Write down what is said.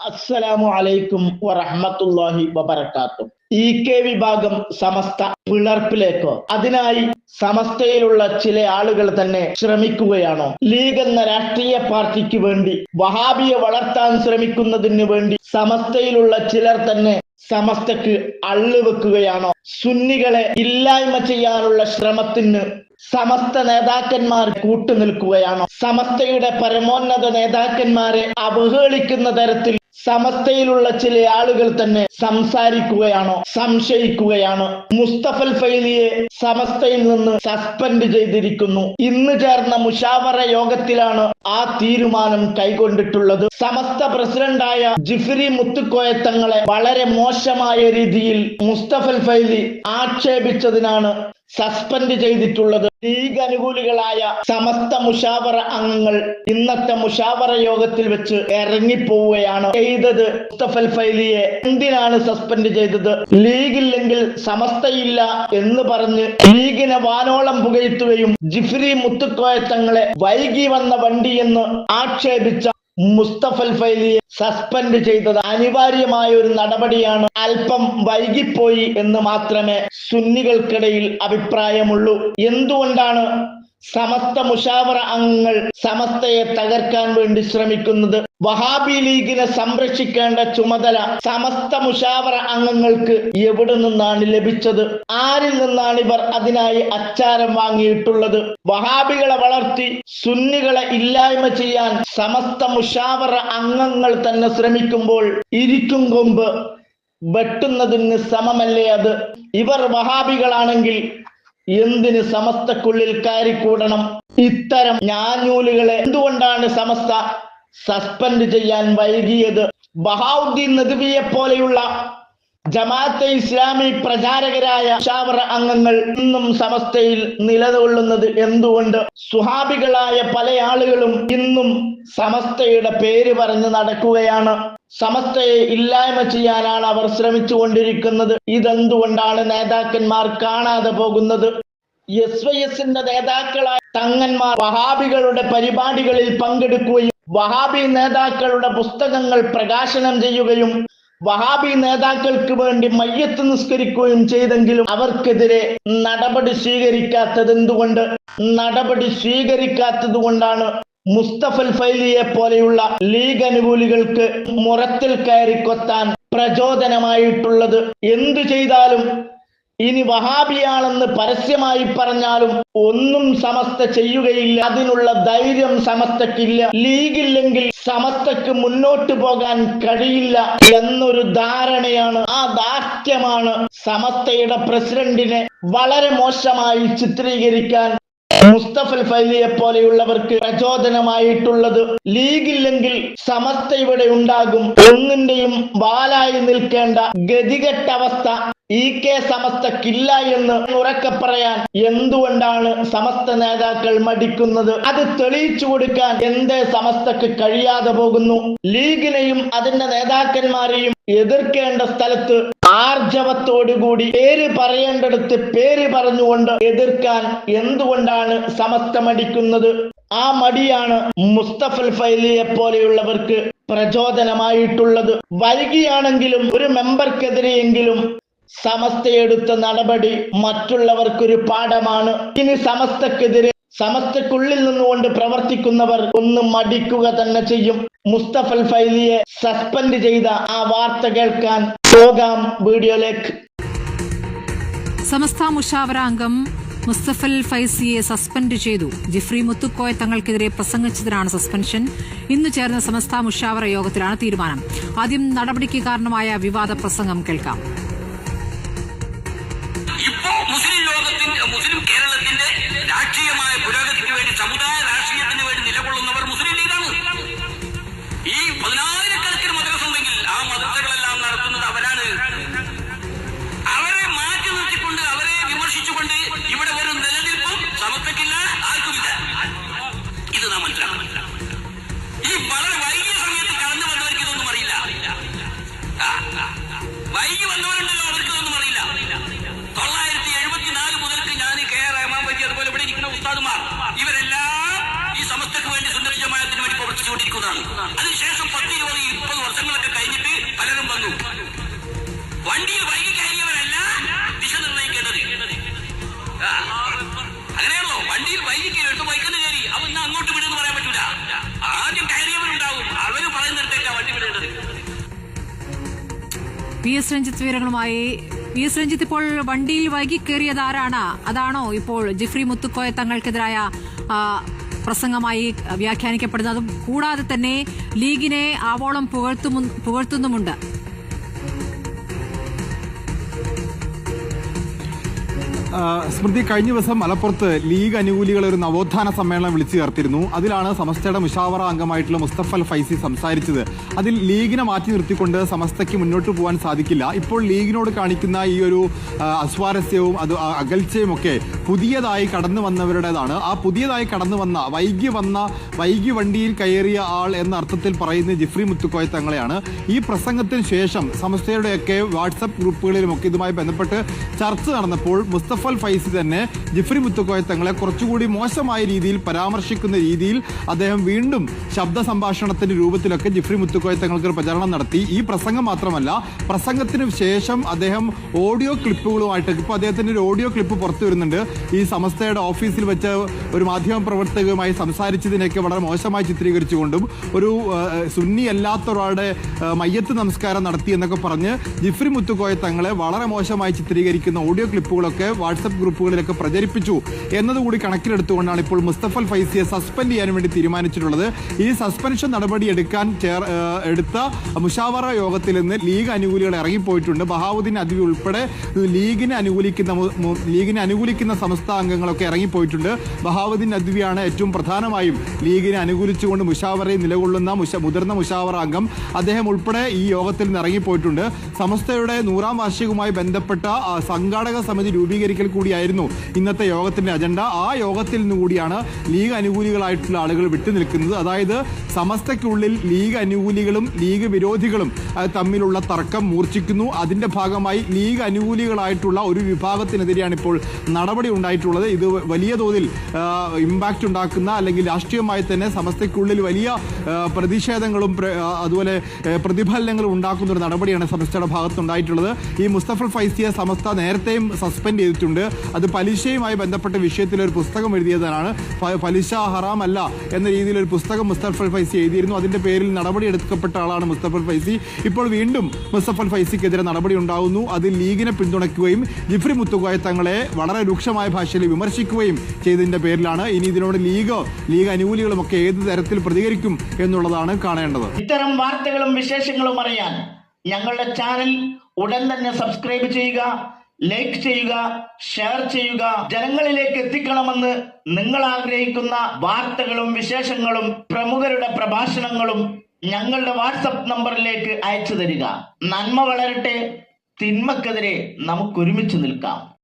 അസ്സലാമു അലൈക്കും വറഹ്മത്തുള്ളാഹി വബറകാത്തു. ഇ കെ വിഭാഗം സമസ്ത പിളർപ്പിലേക്കോ അതിനായി സമസ്തയിലുള്ള ചില ആളുകൾ തന്നെ ശ്രമിക്കുകയാണോ? ലീഗ് എന്ന രാഷ്ട്രീയ പാർട്ടിക്ക് വേണ്ടി വഹാബിയെ വളർത്താൻ ശ്രമിക്കുന്നതിന് വേണ്ടി സമസ്തയിലുള്ള ചിലർ തന്നെ സമസ്തക്ക് അള്ളുവെക്കുകയാണോ സുന്നികളെ ഇല്ലായ്മ ചെയ്യാനുള്ള ശ്രമത്തിന് സമസ്ത നേതാക്കന്മാർ കൂട്ടുനിൽക്കുകയാണോ സമസ്തയുടെ പരമോന്നത നേതാക്കന്മാരെ അവഹേളിക്കുന്ന തരത്തിൽ സമസ്തയിലുള്ള ചില ആളുകൾ തന്നെ സംസാരിക്കുകയാണോ? സംശയിക്കുകയാണോ? മുസ്തഫൽ ഫൈലിയെ സമസ്തയിൽ നിന്ന് സസ്പെൻഡ് ചെയ്തിരിക്കുന്നു. ഇന്ന് ചേർന്ന മുഷാവറ യോഗത്തിലാണ് ആ തീരുമാനം കൈകൊണ്ടിട്ടുള്ളത് സമസ്ത പ്രസിഡന്റായ ജിഫ്രി മുത്തുക്കോയത്തങ്ങളെ വളരെ മോശമായ രീതിയിൽ മുസ്തഫൽ ഫൈലി ആക്ഷേപിച്ചതിനാണ് സസ്പെൻഡ് ചെയ്തിട്ടുള്ളത്. ലീഗ് അനുകൂലികളായ സമസ്ത മുഷാവറ അംഗങ്ങൾ ഇന്നത്തെ മുഷാവറ യോഗത്തിൽ വെച്ച് ഇറങ്ങിപ്പോവുകയാണ് ചെയ്തത്. മുസ്തഫൽ ഫൈലിയെ എന്തിനാണ് സസ്പെൻഡ് ചെയ്തത്? ലീഗില്ലെങ്കിൽ സമസ്തയില്ല എന്ന് പറഞ്ഞ് ലീഗിനെ വാനോളം പുകഴ്ത്തുകയും ജിഫ്രി മുത്തുക്കോയത്തങ്ങളെ വൈകി വന്ന വണ്ടിയെന്ന് ആക്ഷേപിച്ച മുസ്തഫൽ ഫൈലിയെ സസ്പെൻഡ് ചെയ്തത് അനിവാര്യമായ ഒരു നടപടിയാണ് അല്പം വൈകിപ്പോയി എന്ന് മാത്രമേ സുന്നികൾക്കിടയിൽ അഭിപ്രായമുള്ളൂ. എന്തുകൊണ്ടാണ് സമസ്ത മുഷാവറ അംഗങ്ങൾ സമസ്തയെ തകർക്കാൻ വേണ്ടി ശ്രമിക്കുന്നത്. വഹാബി ലീഗിനെ സംരക്ഷിക്കേണ്ട ചുമതല സമസ്ത മുഷാവറ അംഗങ്ങൾക്ക് എവിടെ നിന്നാണ് ലഭിച്ചത്? ആരിൽ നിന്നാണ് ഇവർ അതിനായി അച്ചാരം വാങ്ങിയിട്ടുള്ളത്? വഹാബികളെ വളർത്തി സുന്നികളെ ഇല്ലായ്മ ചെയ്യാൻ സമസ്ത മുഷാവറ അംഗങ്ങൾ തന്നെ ശ്രമിക്കുമ്പോൾ ഇരിക്കും കൊമ്പ്. വെട്ടുന്നതിന് സമമല്ലേ അത്? ഇവർ വഹാബികളാണെങ്കിൽ എന്തിന് സമസ്തക്കുള്ളിൽ കയറിക്കൂടണം? ഇത്തരം ഞാഞ്ഞൂലുകളെ എന്തുകൊണ്ടാണ് സമസ്ത സസ്പെൻഡ് ചെയ്യാൻ വൈകിയത്? ബഹാവുദ്ദീൻ നദ്വിയെ പോലെയുള്ള ജമാഅത്തെ ഇസ്ലാമി പ്രചാരകരായ ഷാവറ അംഗങ്ങൾ ഇന്നും സമസ്തയിൽ നിലകൊള്ളുന്നത് എന്തുകൊണ്ട്? സുഹാബികളായ പല ആളുകളും ഇന്നും സമസ്തയുടെ പേര് പറഞ്ഞ് നടക്കുകയാണ്. സമസ്തയെ ഇല്ലായ്മ ചെയ്യാനാണ് അവർ ശ്രമിച്ചുകൊണ്ടിരിക്കുന്നത്. ഇതെന്തുകൊണ്ടാണ് നേതാക്കന്മാർ കാണാതെ പോകുന്നത്? എസ് വൈ എസിന്റെ നേതാക്കളായ തങ്ങന്മാർ വഹാബികളുടെ പരിപാടികളിൽ പങ്കെടുക്കുകയും വഹാബി നേതാക്കളുടെ പുസ്തകങ്ങൾ പ്രകാശനം ചെയ്യുകയും വഹാബി നേതാക്കൾക്ക് വേണ്ടി മയ്യത്ത് നിസ്കരിക്കുകയും ചെയ്തെങ്കിലും അവർക്കെതിരെ നടപടി സ്വീകരിക്കാത്തത് എന്തുകൊണ്ട് നടപടി സ്വീകരിക്കാത്തത് കൊണ്ടാണ് മുസ്തഫൽ ഫൈലിയെ പോലെയുള്ള ലീഗ് അനുകൂലികൾക്ക് മുറത്തിൽ കയറി കൊത്താൻ പ്രചോദനമായിട്ടുള്ളത് എന്തു ചെയ്താലും ഇനി വഹാബിയാണെന്ന് പരസ്യമായി പറഞ്ഞാലും ഒന്നും സമസ്ത ചെയ്യുകയില്ല. അതിനുള്ള ധൈര്യം സമസ്തക്കില്ല. ലീഗില്ലെങ്കിൽ സമസ്തക്ക് മുന്നോട്ട് പോകാൻ കഴിയില്ല എന്നൊരു ധാരണയാണ്. ആ ദാർഢ്യമാണ് സമസ്തയുടെ പ്രസിഡന്റിനെ വളരെ മോശമായി ചിത്രീകരിക്കാൻ മുസ്തഫൽ ഫൈലിയെ പോലെയുള്ളവർക്ക് പ്രചോദനമായിട്ടുള്ളത് ലീഗില്ലെങ്കിൽ സമസ്ത ഇവിടെ ഉണ്ടാകും. ഒന്നിന്റെയും വാലായി നിൽക്കേണ്ട ഗതികെട്ട അവസ്ഥ ഇ കെ സമസ്തക്കില്ല എന്ന് ഉറക്കെ പറയാൻ എന്തുകൊണ്ടാണ് സമസ്ത നേതാക്കൾ മടിക്കുന്നത്? അത് തെളിയിച്ചു കൊടുക്കാൻ എന്തേ സമസ്തക്ക് കഴിയാതെ പോകുന്നു? ലീഗിനെയും അതിന്റെ നേതാക്കന്മാരെയും എതിർക്കേണ്ട സ്ഥലത്ത് ആർജവത്തോടുകൂടി പേര് പറയേണ്ടടുത്ത് പേര് പറഞ്ഞുകൊണ്ട് എതിർക്കാൻ എന്തുകൊണ്ടാണ് സമസ്ത മടിക്കുന്നത് ആ മടിയാണ് മുസ്തഫൽ ഫൈലിയെ പോലെയുള്ളവർക്ക് പ്രചോദനമായിട്ടുള്ളത്. വൈകിയാണെങ്കിലും ഒരു മെമ്പർക്കെതിരെയെങ്കിലും സമസ്തയെടുത്ത നടപടി മറ്റുള്ളവർക്കൊരു പാഠമാണ്. ഇനി സമസ്തക്കെതിരെ സമസ്തക്കുള്ളിൽ നിന്നുകൊണ്ട് പ്രവർത്തിക്കുന്നവർ ഒന്ന് മടിക്കുക തന്നെ ചെയ്യും. മുസ്തഫൽ ഫൈലിയെ സസ്പെൻഡ് ചെയ്ത ആ വാർത്ത കേൾക്കാൻ പോകാം വീഡിയോയിലേക്ക്. സമസ്ത മുഷാവര അംഗം മുസ്തഫൽ ഫൈസിയെ സസ്പെൻഡ് ചെയ്തു. ജിഫ്രി മുത്തുക്കോയ തങ്ങൾക്കെതിരെ പ്രസംഗിച്ചതിനാണ് സസ്പെൻഷൻ ഇന്ന് ചേർന്ന സമസ്ത മുഷാവറ യോഗത്തിലാണ് തീരുമാനം. ആദ്യം നടപടിക്ക് കാരണമായ വിവാദ പ്രസംഗം കേൾക്കാം. അതിനുശേഷം പത്ത് ഇരുപത് മുപ്പത് വർഷങ്ങളൊക്കെ കഴിഞ്ഞിട്ട് പലരും വന്നു. വണ്ടിയിൽ വൈകി കയറിയവരല്ല ദിശ നിർണയിക്കേണ്ടത് അങ്ങനെയാണല്ലോ വണ്ടിയിൽ വൈകി കയറി എടുത്ത് വൈകുന്നു കയറി. അവ ഇന്ന് അങ്ങോട്ട് വിടുന്ന് പറയാൻ പറ്റൂല. ആദ്യം കയറിയവരുണ്ടാവും. അവർ പറയുന്നിടത്തേക്കാ വണ്ടി വിടേണ്ടത്. പി എസ് രഞ്ജിത്ത് വിവരങ്ങളുമായി. പി എസ് രഞ്ജിത്ത് ഇപ്പോൾ വണ്ടിയിൽ വൈകി കയറിയത് ആരാണ്? അതാണോ ഇപ്പോൾ ജിഫ്രി മുത്തുക്കോയ തങ്ങൾക്കെതിരായ പ്രസംഗമായി വ്യാഖ്യാനിക്കപ്പെടുന്നതും. കൂടാതെ തന്നെ ലീഗിനെ ആവോളം പുകഴ്ത്തുന്നുമുണ്ട്. സ്മൃതി കഴിഞ്ഞ ദിവസം മലപ്പുറത്ത് ലീഗ് അനുകൂലികൾ ഒരു നവോത്ഥാന സമ്മേളനം വിളിച്ചു ചേർത്തിരുന്നു. അതിലാണ് സമസ്തയുടെ മുഷാവറ അംഗമായിട്ടുള്ള മുസ്തഫ അൽ ഫൈസി സംസാരിച്ചത്. അതിൽ ലീഗിനെ മാറ്റി നിർത്തിക്കൊണ്ട് സമസ്തയ്ക്ക് മുന്നോട്ട് പോകാൻ സാധിക്കില്ല. ഇപ്പോൾ ലീഗിനോട് കാണിക്കുന്ന ഈ ഒരു അസ്വാരസ്യവും അത് അകൽച്ചയും ഒക്കെ പുതിയതായി കടന്നു വന്നവരുടേതാണ്. ആ പുതിയതായി കടന്നു വന്ന വൈകി വന്ന വൈകി വണ്ടിയിൽ കയറിയ ആൾ എന്ന അർത്ഥത്തിൽ പറയുന്ന ജിഫ്രി മുത്തുക്കോയ തങ്ങളെയാണ്. ഈ പ്രസംഗത്തിന് ശേഷം സംസ്ഥയുടെയൊക്കെ വാട്സപ്പ് ഗ്രൂപ്പുകളിലുമൊക്കെ ഇതുമായി ബന്ധപ്പെട്ട് ചർച്ച നടന്നപ്പോൾ മുസ്തഫൽ ഫൈസി തന്നെ ജിഫ്രി മുത്തുക്കോയ തങ്ങളെ കുറച്ചുകൂടി മോശമായ രീതിയിൽ പരാമർശിക്കുന്ന രീതിയിൽ അദ്ദേഹം വീണ്ടും ശബ്ദ സംഭാഷണത്തിന്റെ രൂപത്തിലൊക്കെ ജിഫ്രി മുത്തുക്കോയ തങ്ങൾക്ക് പ്രചാരണം പ്രചരണം നടത്തി. ഈ പ്രസംഗം മാത്രമല്ല പ്രസംഗത്തിന് ശേഷം അദ്ദേഹം ഓഡിയോ ക്ലിപ്പുകളുമായിട്ട് ഇപ്പോൾ അദ്ദേഹത്തിന്റെ ഒരു ഓഡിയോ ക്ലിപ്പ് പുറത്തു വരുന്നുണ്ട്. ഈ സമസ്തയുടെ ഓഫീസിൽ വെച്ച് ഒരു മാധ്യമ പ്രവർത്തകരുമായി സംസാരിച്ചതിനെയൊക്കെ വളരെ മോശമായി ചിത്രീകരിച്ചുകൊണ്ടും ഒരു സുന്നി അല്ലാത്ത ഒരാളുടെ മയ്യത്ത് നമസ്കാരം നടത്തി എന്നൊക്കെ പറഞ്ഞ് ജിഫ്രി മുത്തുക്കോയ തങ്ങളെ വളരെ മോശമായി ചിത്രീകരിക്കുന്ന ഓഡിയോ ക്ലിപ്പുകളൊക്കെ വാട്സപ്പ് ഗ്രൂപ്പുകളിലൊക്കെ പ്രചരിപ്പിച്ചു എന്നതുകൂടി കണക്കിലെടുത്തുകൊണ്ടാണ് ഇപ്പോൾ മുസ്തഫൽ ഫൈസിയെ സസ്പെൻഡ് ചെയ്യാൻ വേണ്ടി തീരുമാനിച്ചിട്ടുള്ളത്. ഈ സസ്പെൻഷൻ നടപടി എടുക്കാൻ എടുത്ത മുഷാവറ യോഗത്തിൽ നിന്ന് ലീഗ് അനുകൂലികൾ ഇറങ്ങിപ്പോയിട്ടുണ്ട്. ബഹാവുദ്ദീൻ അദ്വി ഉൾപ്പെടെ ലീഗിനെ അനുകൂലിക്കുന്ന ലീഗിനെ അനുകൂലിക്കുന്ന സംസ്ഥാന അംഗങ്ങളൊക്കെ ഇറങ്ങിപ്പോയിട്ടുണ്ട്. ബഹാവുദ്ദീൻ നദ്വിയാണ് ഏറ്റവും പ്രധാനമായും ലീഗിനെ അനുകൂലിച്ചുകൊണ്ട് മുഷാവറയിൽ നിലകൊള്ളുന്ന മുഷ- മുതിർന്ന മുഷാവറ അംഗം. അദ്ദേഹം ഉൾപ്പെടെ ഈ യോഗത്തിൽ നിന്ന് ഇറങ്ങിപ്പോയിട്ടുണ്ട്. സമസ്തയുടെ നൂറാം വാർഷികവുമായി ബന്ധപ്പെട്ട സംഘാടക സമിതി രൂപീകരിക്കൽ കൂടിയായിരുന്നു ഇന്നത്തെ യോഗത്തിന്റെ അജണ്ട. ആ യോഗത്തിൽ നിന്ന് കൂടിയാണ് ലീഗ് അനുകൂലികളായിട്ടുള്ള ആളുകൾ വിട്ടുനിൽക്കുന്നത് അതായത് സമസ്തയ്ക്കുള്ളിൽ ലീഗ് അനുകൂലികളും ലീഗ് വിരോധികളും തമ്മിലുള്ള തർക്കം മൂർച്ഛിക്കുന്നു. അതിന്റെ ഭാഗമായി ലീഗ് അനുകൂലികളായിട്ടുള്ള ഒരു വിഭാഗത്തിനെതിരെയാണ് ഇപ്പോൾ നടപടി ഉണ്ടായിട്ടുള്ളത്. ഇത് വലിയ തോതിൽ ഇമ്പാക്റ്റ് ഉണ്ടാക്കുന്ന അല്ലെങ്കിൽ രാഷ്ട്രീയമായി തന്നെ സമസ്തയ്ക്കുള്ളിൽ വലിയ പ്രതിഷേധങ്ങളും അതുപോലെ പ്രതിഫലനങ്ങളും ഉണ്ടാക്കുന്ന ഒരു നടപടിയാണ് സമസ്തയുടെ ഭാഗത്തുണ്ടായിട്ടുള്ളത് ഈ മുസ്തഫൽ ഫൈസിയെ സമസ്ത നേരത്തെയും സസ്പെൻഡ് ചെയ്തിട്ടുണ്ട്. അത് പലിശയുമായി ബന്ധപ്പെട്ട വിഷയത്തിൽ ഒരു പുസ്തകം എഴുതിയതാണ്. പലിശ ഹറാം അല്ല എന്ന രീതിയിൽ ഒരു പുസ്തകം മുസ്തഫൽ ഫൈസി എഴുതിയിരുന്നു. അതിന്റെ പേരിൽ നടപടി എടുക്കപ്പെട്ട ആളാണ് മുസ്തഫൽ ഫൈസി. ഇപ്പോൾ വീണ്ടും മുസ്തഫൽ ഫൈസിക്കെതിരെ നടപടി ഉണ്ടാകുന്നു അത് ലീഗിനെ പിന്തുണയ്ക്കുകയും ജിഫ്രി മുത്തുകോയ തങ്ങളെ വളരെ രൂക്ഷമായ ഭാഷയിൽ വിമർശിക്കുകയും ചെയ്തതിന്റെ പേരിലാണ് ഇനി ഇതിനോട് ലീഗോ ലീഗ് അനുകൂലികളും ഒക്കെ ഏത് തരത്തിൽ പ്രതികരിക്കും എന്നുള്ളതാണ് കാണേണ്ടത്. ഇത്തരം വാർത്തകളും വിശേഷങ്ങളും അറിയാൻ ഞങ്ങളുടെ ചാനൽ ഉടൻ തന്നെ സബ്സ്ക്രൈബ് ചെയ്യുക ലൈക്ക് ചെയ്യുക ഷെയർ ചെയ്യുക. ജനങ്ങളിലേക്ക് എത്തിക്കണമെന്ന് നിങ്ങൾ ആഗ്രഹിക്കുന്ന വാർത്തകളും വിശേഷങ്ങളും പ്രമുഖരുടെ പ്രഭാഷണങ്ങളും ഞങ്ങളുടെ വാട്സപ്പ് നമ്പറിലേക്ക് അയച്ചു തരിക. നന്മ വളരട്ടെ തിന്മക്കെതിരെ നമുക്ക് ഒരുമിച്ച് നിൽക്കാം.